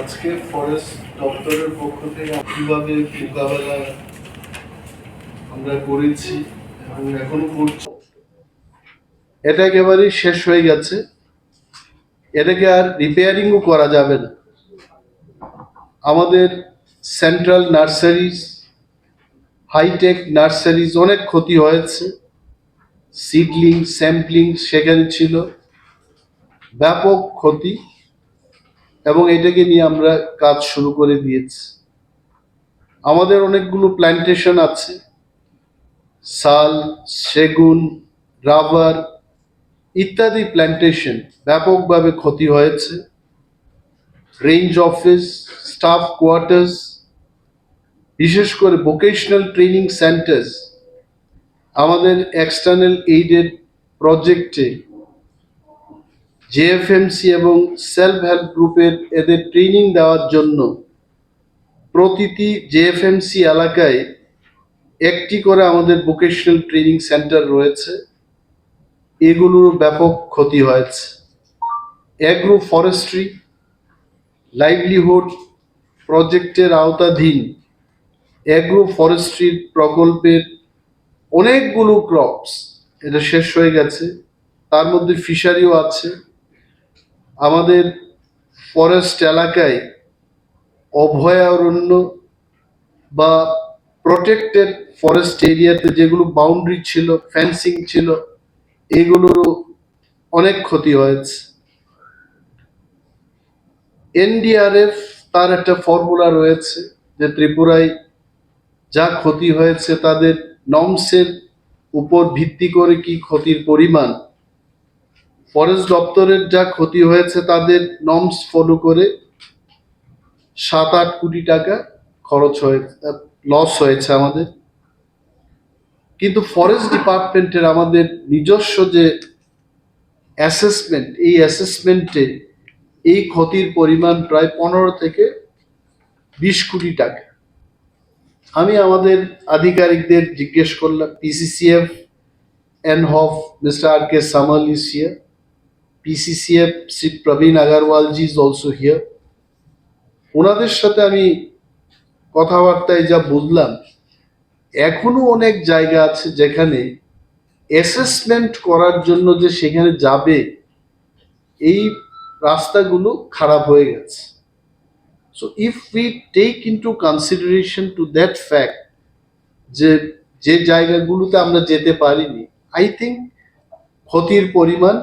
আজকে ফরেস্ট দপ্তরের পক্ষ থেকে কীভাবে মোকাবেলা আমরা করেছি এবং এখনও করছি? এটা একেবারেই শেষ হয়ে গেছে। এটাকে আর রিপেয়ারিংও করা যাবে না। আমাদের সেন্ট্রাল নার্সারিজ হাইটেক নার্সারিজ অনেক ক্ষতি হয়েছে। সিডলিং স্যাম্পলিং সেখানে ছিল। ব্যাপক ক্ষতি এবং এটাকে নিয়ে আমরা কাজ শুরু করে দিয়েছি। আমাদের অনেকগুলো প্ল্যান্টেশন আছে। শাল, সেগুন, রাবার ইত্যাদি প্ল্যান্টেশন ব্যাপকভাবে ক্ষতি হয়েছে। রেঞ্জ অফিস স্টাফ কোয়ার্টার্স বিশেষ করে ভোকেশনাল ট্রেনিং সেন্টার্স আমাদের এক্সটার্নাল এইডেড প্রজেক্টে জেএফএমসি এবং সেলফ হেল্প গ্রুপের এদের ট্রেনিং দেওয়ার জন্য প্রতিটি জেএফএমসি এলাকায় একটি করে আমাদের ভোকেশনাল ট্রেনিং সেন্টার রয়েছে। এগুলোর ব্যাপক ক্ষতি হয়েছে। অ্যাগ্রো ফরেস্ট্রি লাইভলিহুড প্রজেক্টের আওতাধীন অ্যাগ্রো ফরেস্ট্রির প্রকল্পের অনেকগুলো ক্রপস এটা শেষ হয়ে গেছে। তার মধ্যে ফিশারিও আছে। আমাদের ফরেস্ট এলাকায় অভয়ারণ্য বা প্রোটেক্টেড ফরেস্ট এরিয়াতে যেগুলো বাউন্ডারি ছিল ফেন্সিং ছিল, এগুলোরও অনেক ক্ষতি হয়েছে। এনডিআরএফ তার একটা ফর্মুলা রয়েছে যে ত্রিপুরায় যা ক্ষতি হয়েছে তাদের নমসের উপর ভিত্তি করে কি ক্ষতির পরিমাণ ফরেস্ট দপ্তরের যা ক্ষতি হয়েছে তাদের নমস ফলো করে সাত আট কোটি টাকা খরচ হয়েছে লস হয়েছে আমাদের। কিন্তু ফরেস্ট ডিপার্টমেন্টের আমাদের নিজস্ব যে অ্যাসেসমেন্ট এই অ্যাসেসমেন্টে এই ক্ষতির পরিমাণ প্রায় পনেরো থেকে বিশ কোটি টাকা। আমি আমাদের আধিকারিকদের জিজ্ঞেস করলাম PCCF and HoFF mister R K Samal is here PCCF Shri Praveen Agarwal ji is also here ওনাদের সাথে আমি কথাবার্তায় যা বুঝলাম, এখনও অনেক জায়গা আছে যেখানে অ্যাসেসমেন্ট করার জন্য যে সেখানে যাবে, এই রাস্তাগুলো খারাপ হয়ে গেছে। So if we take into consideration to that fact যে যে জায়গাগুলোতে আমরা যেতে পারিনি আই থিঙ্ক ক্ষতির পরিমাণ